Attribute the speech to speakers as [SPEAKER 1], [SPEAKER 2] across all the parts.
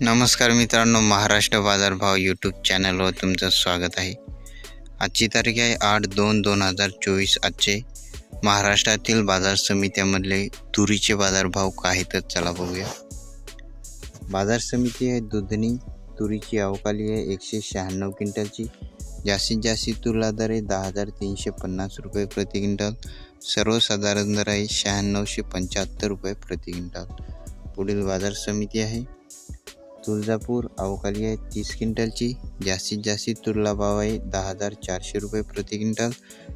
[SPEAKER 1] नमस्कार मित्रांनो महाराष्ट्र बाजारभाव यूट्यूब चॅनलवर तुमचं स्वागत आहे. आजची तारीख आहे आठ दोन दोन हजार चोवीस आजचे. महाराष्ट्रातील बाजार समित्यामधले तुरीचे बाजारभाव काय तर चला बघूया. बाजार समिती आहे दुधनी तुरीची अवकाली आहे एकशे शहाण्णव क्विंटलची. जास्तीत जास्त तुला दर आहे दहा हजार तीनशे पन्नास रुपये प्रति क्विंटल. सर्वसाधारण दर आहे शहाण्णवशे पंच्याहत्तर रुपये प्रति क्विंटल. पुढील बाजार समिती आहे तुळजापूर अवकाली आहे तीस क्विंटलची. जास्तीत जास्त तुरला भाव आहे दहा हजार चारशे रुपये प्रति क्विंटल.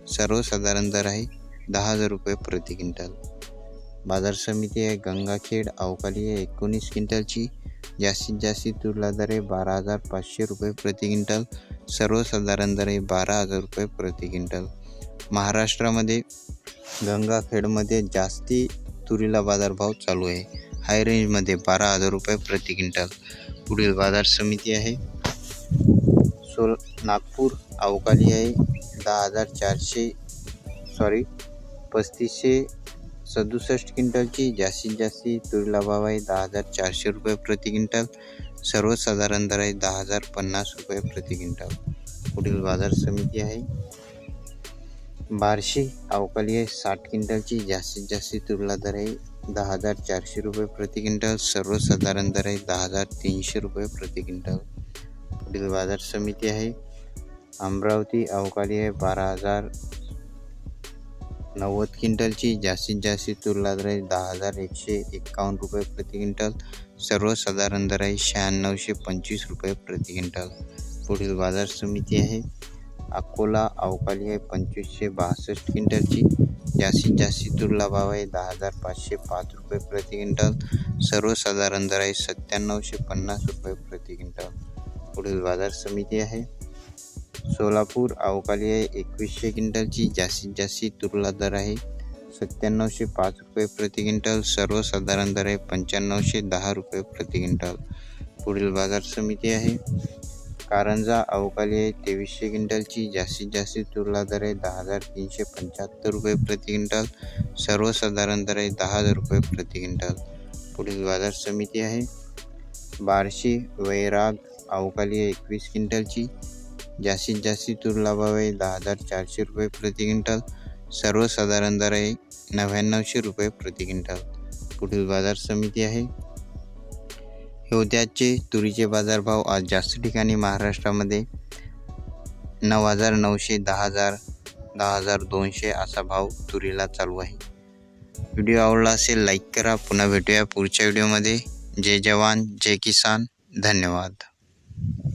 [SPEAKER 1] सर्वसाधारण दर आहे दहा हजार रुपये प्रति क्विंटल. बाजार समिती आहे गंगाखेड अवकाली आहे एकोणीस क्विंटलची. जास्तीत जास्त तुरला दर आहे बारा हजार पाचशे रुपये प्रति क्विंटल. सर्वसाधारण दर आहे बारा हजार रुपये प्रति क्विंटल. महाराष्ट्रामध्ये गंगाखेडमध्ये जास्ती तुरीला बाजारभाव चालू आहे. हाय रेंजमध्ये बारा हजार रुपये प्रति क्विंटल. पुढील बाजार समिती आहे. सोल नागपूर अवकाली आहे. दहा हजार चारशे सॉरी पस्तीसशे सदुसष्ट क्विंटलची जास्तीत जास्त तुरीला भाव आहे. दहा हजार चारशे रुपये प्रति क्विंटल. सर्वसाधारण दर आहे दहा हजार पन्नास रुपये प्रति क्विंटल. पुढील बाजार समिती आहे. बारशे अवकाली आहे. साठ क्विंटलची जास्तीत जास्त तुरीला दर आहे. दहा हजार चारशे रुपये प्रति क्विंटल सर्वसाधारण दर आहे दहा हजार तीनशे रुपये प्रति क्विंटल. पुढील बाजार समिती आहे अमरावती अवकाली आहे बारा हजार नव्वद क्विंटलची जास्तीत जास्त तुरला दर आहे दहा हजार एकशे एक्कावन्न रुपये प्रति क्विंटल सर्वसाधारण दर आहे शहाण्णवशे पंचवीस रुपये प्रति क्विंटल. पुढील बाजार समिती आहे अकोला अवकाली आहे पंचवीसशे बासष्ट क्विंटलची जास्तीत जास्ती तुरला भाव आहे हज़ार पाचशे पाच रुपये प्रति क्विंटल. सर्वसाधारण दर आहे सत्त्याण्णवशे पन्नास रुपये प्रति क्विंटल. पुढील बाज़ार समिती आहे. सोलापूर अवकाली आहे एकवीसशे क्विंटलची. जास्तीत जास्ती तुरला दर आहे सत्त्याण्णवशे पाच रुपये प्रति क्विंटल. सर्वसाधारण दर आहे पंच्याण्णवशे दहा रुपये प्रति क्विंटल. पुढील बाज़ार समिती आहे. कारंजा अवकाली आहे. तेवीसशे क्विंटलची जास्तीत जास्त तुरला दर आहे. दहा हजार तीनशे पंच्याहत्तर रुपये प्रति क्विंटल. सर्वसाधारण दर आहे दहा हजार रुपये प्रति क्विंटल. पुढील बाजार समिती आहे. बारशे वैराग अवकाली आहे एकवीस क्विंटलची. जास्तीत जास्त तुरला भाव आहे दहा हजार चारशे रुपये प्रति क्विंटल. सर्वसाधारण दर आहे नव्याण्णवशे रुपये प्रति क्विंटल. पुढील बाजार समिती आहे. हिवद्याचे तुरीचे बाजारभाव आज जास्त ठिकाणी महाराष्ट्रामध्ये नऊ हजार नऊशे दहा हजार दहा हजार दोनशे असा भाव तुरीला चालू आहे. व्हिडिओ आवडला असेल लाईक करा. पुन्हा भेटूया पुढच्या व्हिडिओमध्ये. जय जवान जय किसान. धन्यवाद.